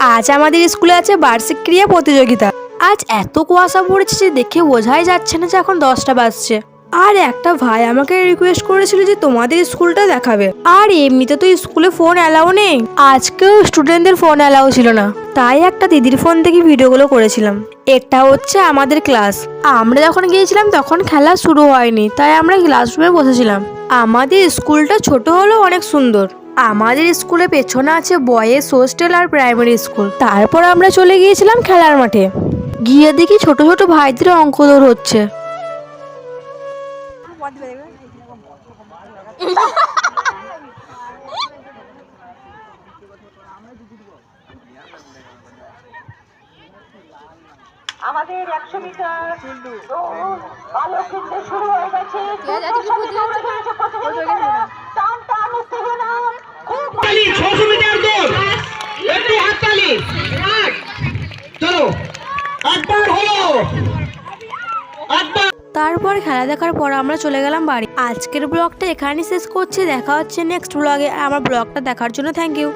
আজ আমাদের স্কুলে আছে বার্ষিক ক্রিয়া প্রতিযোগিতা। আজ এত কুয়াশা পড়েছে যে দেখে বোঝাই যাচ্ছে না যে এখন দশটা বাজছে। আর একটা ভাই আমাকে রিকোয়েস্ট করেছিল যে তোমাদের স্কুলটা দেখাবে। আর এমনিতে তো স্কুলে ফোন অ্যালাউ নেই। আজকেও স্টুডেন্টদের ফোন অ্যালাউ ছিল না। তাই একটা দিদির ফোন থেকে ভিডিওগুলো করেছিলাম। এটা হচ্ছে আমাদের ক্লাস আমরা যখন গিয়েছিলাম তখন খেলা শুরু হয়নি। তাই আমরা ক্লাসরুমে বসেছিলাম। আমাদের স্কুলটা ছোট হলেও অনেক সুন্দর। আমাদের স্কুলে পেছনে আছে বয়েজ হোস্টেল আর প্রাইমারি স্কুল। তারপর আমরা চলে গিয়েছিলাম খেলার মাঠে। গিয়ে দেখি ছোট ছোট ভাইদের অঙ্ক দৌড় হচ্ছে। আমাদের একশো মিটার। ভালো শুরু হয়ে গেছে। হাততালি ছশো মিটার দৌড়। একটু হাততালি। চলো। একবার হলো। একবার। তারপর খেলা দেখার পর আমরা চলে গেলাম বাড়ি। আজকের ব্লগটা এখানেই শেষ করছি। দেখা হচ্ছে নেক্সট ব্লগে আমার ব্লগটা দেখার জন্য থ্যাংক ইউ